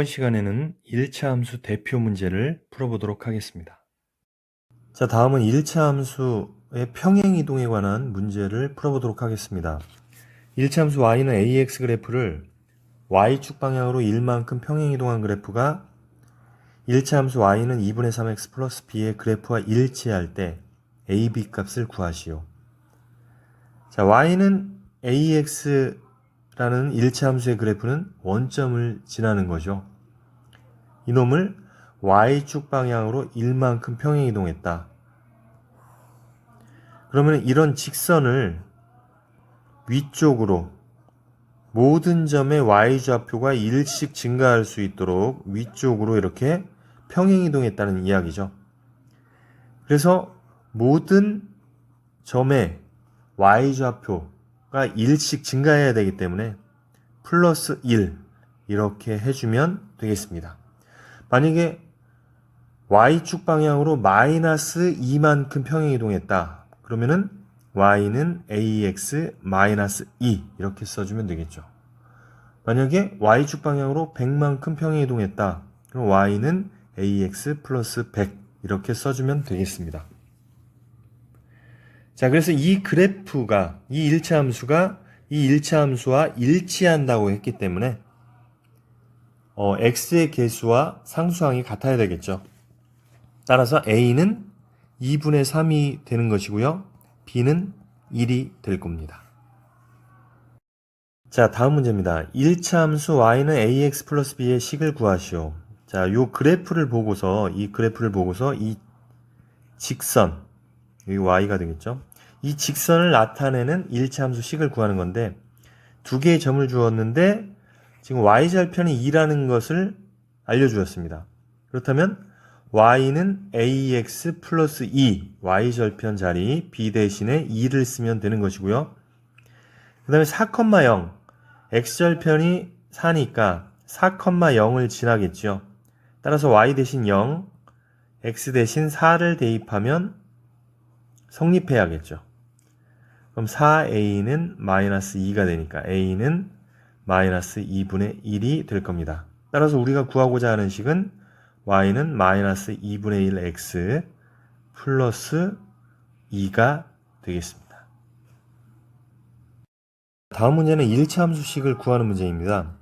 이번 시간에는 1차 함수 대표 문제를 풀어보도록 하겠습니다. 자, 다음은 1차 함수의 평행 이동에 관한 문제를 풀어보도록 하겠습니다. 1차 함수 y는 ax 그래프를 y축 방향으로 1만큼 평행 이동한 그래프가 1차 함수 y는 2분의 3x 플러스 b의 그래프와 일치할 때 ab 값을 구하시오. 자, y는 ax 라는 1차 함수의 그래프는 원점을 지나는 거죠. 이놈을 y축 방향으로 1만큼 평행 이동했다. 그러면 이런 직선을 위쪽으로 모든 점의 y좌표가 1씩 증가할 수 있도록 위쪽으로 이렇게 평행 이동했다는 이야기죠. 그래서 모든 점의 y좌표 가 1씩 증가해야 되기 때문에 플러스 1 이렇게 해주면 되겠습니다. 만약에 y축 방향으로 마이너스 2만큼 평행 이동했다. 그러면은 y는 ax 마이너스 2 이렇게 써주면 되겠죠. 만약에 y축 방향으로 100만큼 평행 이동했다. 그럼 y는 ax 플러스 100 이렇게 써주면 되겠습니다. 자, 그래서 이 그래프가 이 1차 함수가 이 1차 함수와 일치한다고 했기 때문에 어, x의 개수와 상수항이 같아야 되겠죠. 따라서 a는 2분의 3이 되는 것이고요. b는 1이 될 겁니다. 자, 다음 문제입니다. 1차 함수 y는 ax 플러스 b의 식을 구하시오. 자, 요 그래프를 보고서 이 그래프를 보고서 이 직선 여기 y가 되겠죠. 이 직선을 나타내는 1차 함수 식을 구하는 건데 두 개의 점을 주었는데 지금 y절편이 2라는 것을 알려주었습니다. 그렇다면 y는 ax 플러스 2 y절편 자리 b 대신에 2를 쓰면 되는 것이고요. 그 다음에 4,0 x절편이 4니까 4,0을 지나겠죠. 따라서 y 대신 0, x 대신 4를 대입하면 성립해야겠죠. 그럼 4a는 마이너스 2가 되니까 a는 마이너스 2분의 1이 될 겁니다. 따라서 우리가 구하고자 하는 식은 y는 마이너스 2분의 1 x 플러스 2가 되겠습니다. 다음 문제는 1차 함수식을 구하는 문제입니다.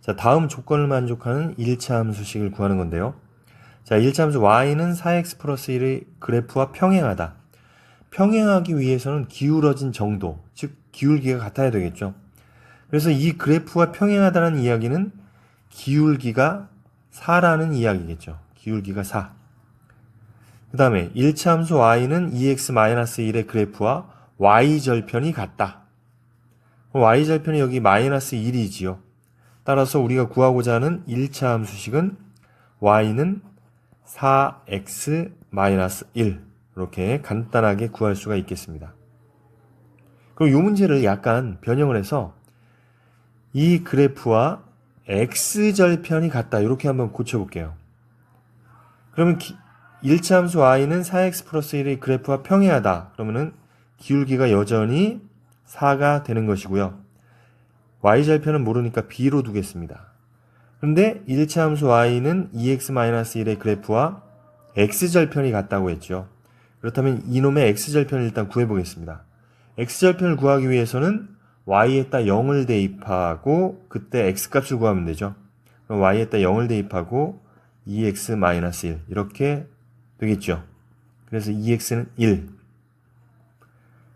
자, 다음 조건을 만족하는 1차 함수식을 구하는 건데요. 자, 1차 함수 y는 4x 플러스 1의 그래프와 평행하다. 평행하기 위해서는 기울어진 정도, 즉 기울기가 같아야 되겠죠. 그래서 이 그래프와 평행하다는 이야기는 기울기가 4라는 이야기겠죠. 기울기가 4. 그 다음에 1차 함수 y는 2x-1의 그래프와 y절편이 같다. y절편이 여기 마이너스 1이지요. 따라서 우리가 구하고자 하는 1차 함수식은 y는 4x-1 이렇게 간단하게 구할 수가 있겠습니다. 그럼 이 문제를 약간 변형을 해서 이 그래프와 x절편이 같다. 이렇게 한번 고쳐볼게요. 그러면 1차 함수 y는 4x 플러스 1의 그래프와 평행하다. 그러면은 기울기가 여전히 4가 되는 것이고요. y절편은 모르니까 b로 두겠습니다. 그런데 1차 함수 y는 2x-1의 그래프와 x절편이 같다고 했죠. 그렇다면 이놈의 x절편을 일단 구해보겠습니다. x절편을 구하기 위해서는 y에다 0을 대입하고 그때 x값을 구하면 되죠. 그럼 y에다 0을 대입하고 2x-1 이렇게 되겠죠. 그래서 2x는 1.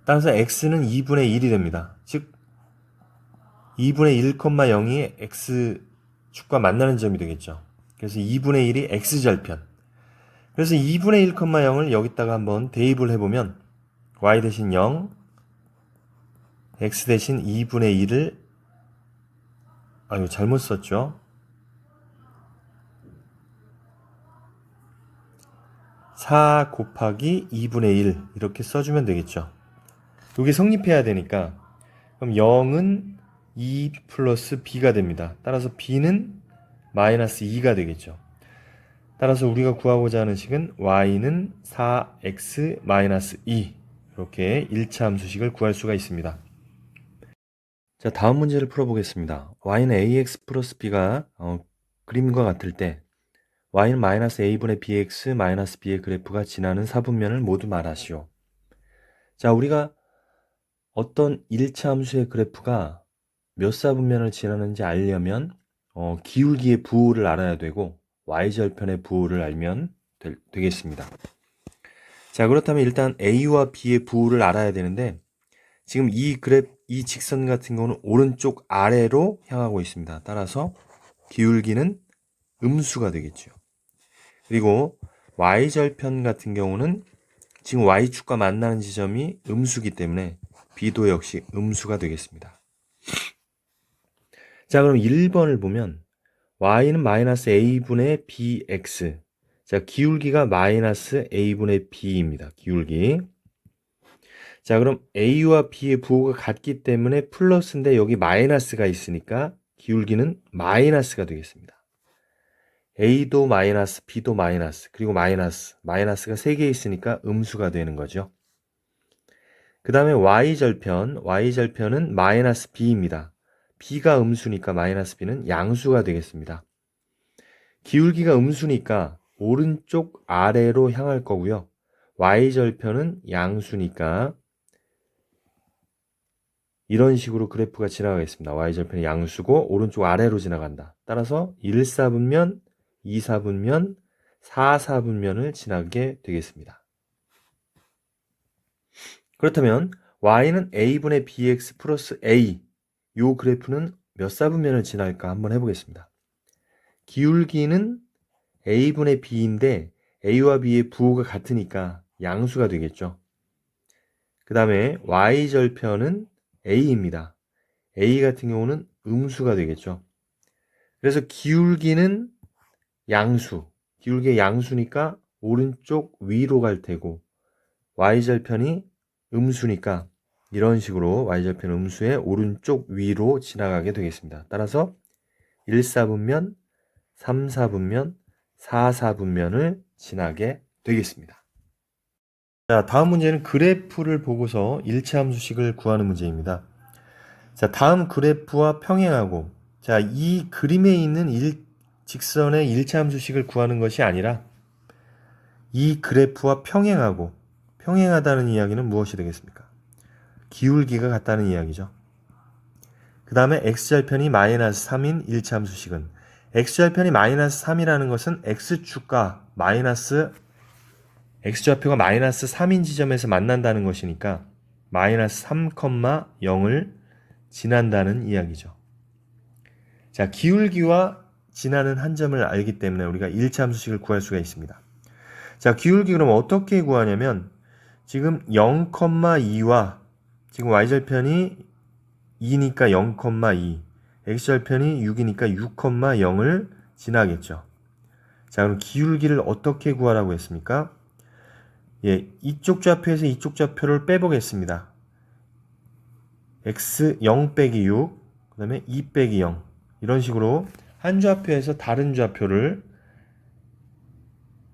따라서 x는 2분의 1이 됩니다. 즉 2분의 1,0이 x축과 만나는 점이 되겠죠. 그래서 2분의 1이 x절편. 그래서 2분의 1,0을 여기다가 한번 대입을 해보면 y 대신 0, x 대신 2분의 1을 아유 잘못 썼죠. 4 곱하기 2분의 1 이렇게 써주면 되겠죠. 이게 성립해야 되니까 그럼 0은 2 플러스 b가 됩니다. 따라서 b는 마이너스 2가 되겠죠. 따라서 우리가 구하고자 하는 식은 y는 4x-2 이렇게 1차 함수식을 구할 수가 있습니다. 자, 다음 문제를 풀어보겠습니다. y는 ax 플러스 b가 어, 그림과 같을 때 y는 마이너스 a분의 bx 마이너스 b의 그래프가 지나는 사분면을 모두 말하시오. 자, 우리가 어떤 1차 함수의 그래프가 몇 사분면을 지나는지 알려면 어, 기울기의 부호를 알아야 되고 y절편의 부호를 알면 되, 되겠습니다. 자, 그렇다면 일단 a와 b의 부호를 알아야 되는데 지금 이 그래프 이 직선 같은 경우는 오른쪽 아래로 향하고 있습니다. 따라서 기울기는 음수가 되겠죠. 그리고 y절편 같은 경우는 지금 y축과 만나는 지점이 음수기 때문에 b도 역시 음수가 되겠습니다. 자, 그럼 1번을 보면 y는 마이너스 a분의 bx. 자, 기울기가 마이너스 a분의 b입니다. 기울기. 자, 그럼 a와 b의 부호가 같기 때문에 플러스인데 여기 마이너스가 있으니까 기울기는 마이너스가 되겠습니다. a도 마이너스, b도 마이너스, 그리고 마이너스, 마이너스가 3개 있으니까 음수가 되는 거죠. 그 다음에 y절편, y절편은 마이너스 b입니다. B가 음수니까 마이너스 b는 양수가 되겠습니다. 기울기가 음수니까 오른쪽 아래로 향할 거고요. y절편은 양수니까 이런 식으로 그래프가 지나가겠습니다. y절편이 양수고 오른쪽 아래로 지나간다. 따라서 1, 4분면, 2, 4분면, 4, 4분면을 지나게 되겠습니다. 그렇다면 y는 a분의 bx 플러스 a 요 그래프는 몇 사분면을 지날까 한번 해보겠습니다. 기울기는 a분의 b인데 a와 b의 부호가 같으니까 양수가 되겠죠. 그 다음에 y절편은 a입니다. a 같은 경우는 음수가 되겠죠. 그래서 기울기는 양수, 기울기의 양수니까 오른쪽 위로 갈 테고 y절편이 음수니까 이런 식으로 y절편 음수의 오른쪽 위로 지나가게 되겠습니다. 따라서 1, 4분면, 3, 4분면, 4, 4분면을 지나게 되겠습니다. 자, 다음 문제는 그래프를 보고서 일차 함수식을 구하는 문제입니다. 자, 다음 그래프와 평행하고 자, 이 그림에 있는 일, 직선의 일차 함수식을 구하는 것이 아니라 이 그래프와 평행하고 평행하다는 이야기는 무엇이 되겠습니까? 기울기가 같다는 이야기죠. 그 다음에 x절편이 마이너스 3인 1차 함수식은 x절편이 마이너스 3이라는 것은 x축과 마이너스 x좌표가 마이너스 3인 지점에서 만난다는 것이니까 마이너스 3,0을 지난다는 이야기죠. 자, 기울기와 지나는 한 점을 알기 때문에 우리가 1차 함수식을 구할 수가 있습니다. 자, 기울기 그럼 어떻게 구하냐면 지금 0,2와 지금 y절편이 2니까 0,2, x절편이 6이니까 6,0을 지나겠죠. 자, 그럼 기울기를 어떻게 구하라고 했습니까? 예, 이쪽 좌표에서 이쪽 좌표를 빼보겠습니다. x 0 빼기 6, 그 다음에 2 빼기 0 이런 식으로 한 좌표에서 다른 좌표를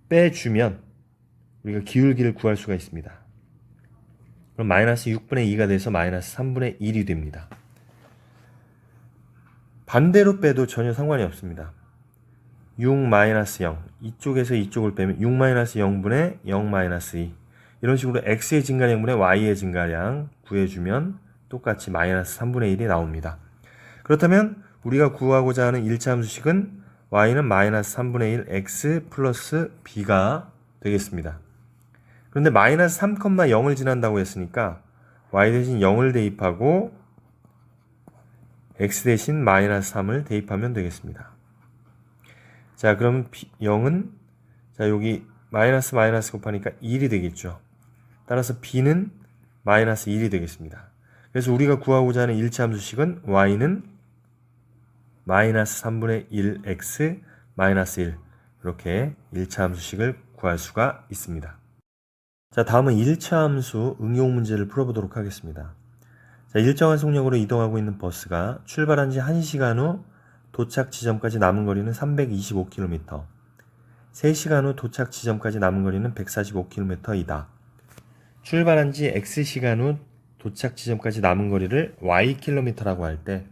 빼주면 우리가 기울기를 구할 수가 있습니다. 그럼 마이너스 6분의 2가 돼서 마이너스 3분의 1이 됩니다. 반대로 빼도 전혀 상관이 없습니다. 6 마이너스 0 이쪽에서 이쪽을 빼면 6 마이너스 0분의 0 마이너스 2 이런 식으로 x의 증가량분의 y의 증가량 구해주면 똑같이 마이너스 3분의 1이 나옵니다. 그렇다면 우리가 구하고자 하는 1차 함수식은 y는 마이너스 3분의 1 x 플러스 b가 되겠습니다. 그런데 마이너스 3,0을 지난다고 했으니까 y 대신 0을 대입하고 x 대신 마이너스 3을 대입하면 되겠습니다. 자, 그럼 0은 자, 여기 마이너스 마이너스 곱하니까 1이 되겠죠. 따라서 b는 마이너스 1이 되겠습니다. 그래서 우리가 구하고자 하는 1차 함수식은 y는 마이너스 3분의 1x 마이너스 1 이렇게 1차 함수식을 구할 수가 있습니다. 자, 다음은 1차 함수 응용 문제를 풀어보도록 하겠습니다. 자, 일정한 속력으로 이동하고 있는 버스가 출발한 지 1시간 후 도착 지점까지 남은 거리는 325km. 3시간 후 도착 지점까지 남은 거리는 145km이다. 출발한 지 X시간 후 도착 지점까지 남은 거리를 Ykm라고 할 때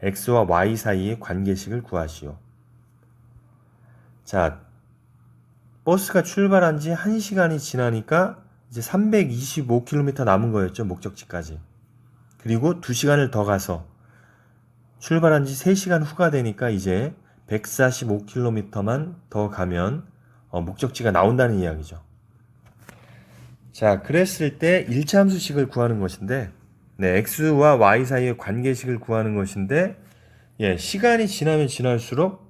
X와 Y 사이의 관계식을 구하시오. 자, 버스가 출발한 지 1시간이 지나니까 이제 325km 남은 거였죠, 목적지까지. 그리고 2시간을 더 가서 출발한 지 3시간 후가 되니까 이제 145km만 더 가면 어, 목적지가 나온다는 이야기죠. 자, 그랬을 때 1차 함수식을 구하는 것인데, 네, x와 y 사이의 관계식을 구하는 것인데, 예, 시간이 지나면 지날수록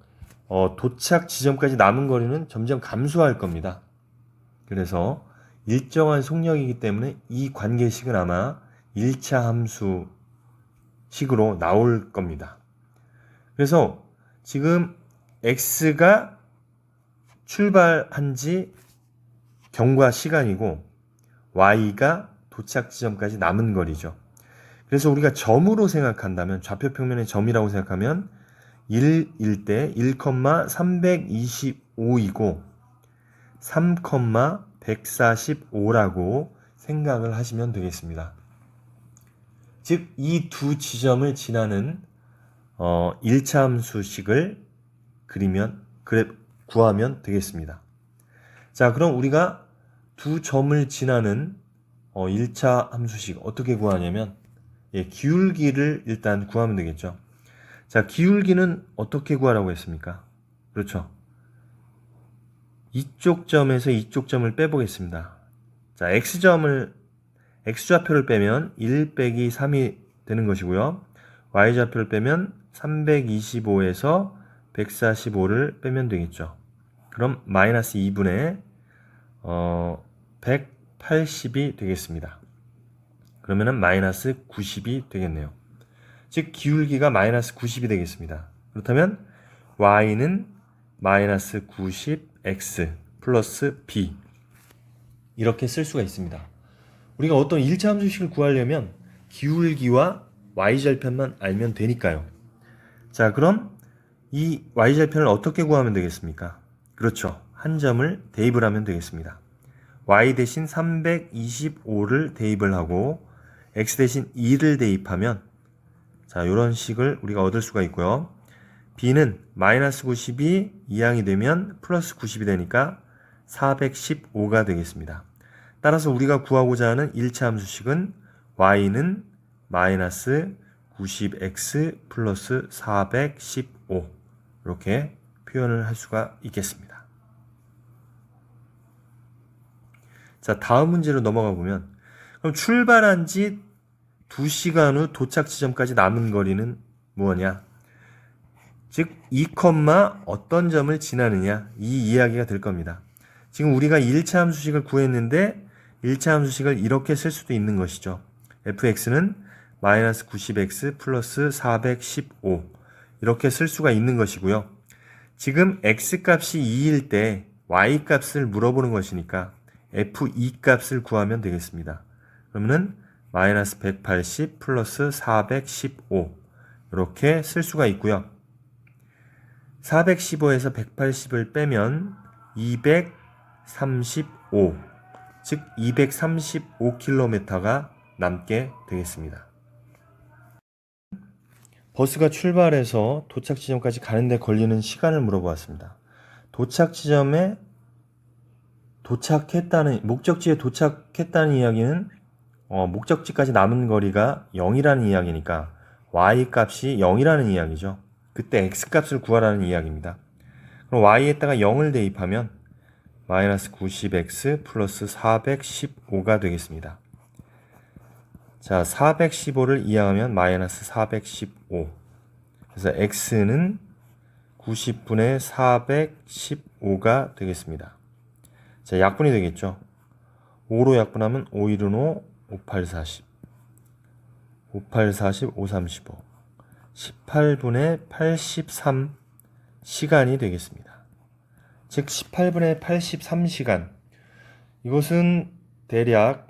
어, 도착 지점까지 남은 거리는 점점 감소할 겁니다. 그래서 일정한 속력이기 때문에 이 관계식은 아마 1차 함수 식으로 나올 겁니다. 그래서 지금 x가 출발한 지 경과 시간이고 y가 도착 지점까지 남은 거리죠. 그래서 우리가 점으로 생각한다면 좌표 평면의 점이라고 생각하면 1일 때 1,325이고 3,145라고 생각을 하시면 되겠습니다. 즉, 이 두 지점을 지나는 어, 1차 함수식을 그리면, 그래, 구하면 되겠습니다. 자, 그럼 우리가 두 점을 지나는 어, 1차 함수식 어떻게 구하냐면, 예, 기울기를 일단 구하면 되겠죠. 자, 기울기는 어떻게 구하라고 했습니까? 그렇죠. 이쪽 점에서 이쪽 점을 빼보겠습니다. 자, x점을, x좌표를 빼면 1 빼기 3이 되는 것이고요. y좌표를 빼면 325에서 145를 빼면 되겠죠. 그럼 마이너스 2분의 어, 180이 되겠습니다. 그러면은 마이너스 90이 되겠네요. 즉 기울기가 마이너스 90이 되겠습니다. 그렇다면 y는 마이너스 90x 플러스 b 이렇게 쓸 수가 있습니다. 우리가 어떤 1차 함수식을 구하려면 기울기와 y절편만 알면 되니까요. 자, 그럼 이 y절편을 어떻게 구하면 되겠습니까? 그렇죠. 한 점을 대입을 하면 되겠습니다. y 대신 325를 대입을 하고 x 대신 2를 대입하면 자, 이런 식을 우리가 얻을 수가 있고요. b는 마이너스 90이 2항이 되면 플러스 90이 되니까 415가 되겠습니다. 따라서 우리가 구하고자 하는 1차 함수식은 y는 마이너스 90x 플러스 415 이렇게 표현을 할 수가 있겠습니다. 자, 다음 문제로 넘어가 보면 그럼 출발한 지 2시간 후 도착 지점까지 남은 거리는 무엇냐? 즉, 2, 어떤 점을 지나느냐 이 이야기가 될 겁니다. 지금 우리가 1차 함수식을 구했는데 1차 함수식을 이렇게 쓸 수도 있는 것이죠. fx는 마이너스 90x 플러스 415 이렇게 쓸 수가 있는 것이고요. 지금 x 값이 2일 때 y 값을 물어보는 것이니까 f2 값을 구하면 되겠습니다. 그러면은 마이너스 180 플러스 415 이렇게 쓸 수가 있고요. 415에서 180을 빼면 235, 즉 235km가 남게 되겠습니다. 버스가 출발해서 도착 지점까지 가는데 걸리는 시간을 물어보았습니다. 도착 지점에 도착했다는 목적지에 도착했다는 이야기는 어, 목적지까지 남은 거리가 0이라는 이야기니까 y 값이 0이라는 이야기죠. 그때 x 값을 구하라는 이야기입니다. 그럼 y에다가 0을 대입하면 마이너스 90x 플러스 415가 되겠습니다. 자, 415를 이항하면 마이너스 415. 그래서 x는 90분의 415가 되겠습니다. 자, 약분이 되겠죠. 5로 약분하면 5, 1은 5, 58, 40. 58, 40, 5, 35. 18분의 83 시간이 되겠습니다. 즉, 18분의 83시간. 이것은 대략,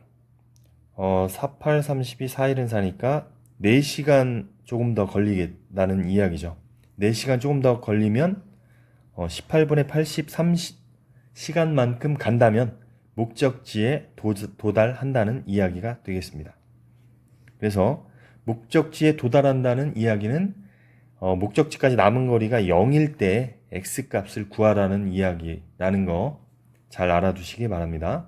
어, 48, 32, 4일은 사니까 4시간 조금 더 걸리겠다는 이야기죠. 4시간 조금 더 걸리면, 어, 18분의 83 시간만큼 간다면 목적지에 도, 도달한다는 이야기가 되겠습니다. 그래서 목적지에 도달한다는 이야기는 어, 목적지까지 남은 거리가 0일 때 x 값을 구하라는 이야기라는 거 잘 알아두시기 바랍니다.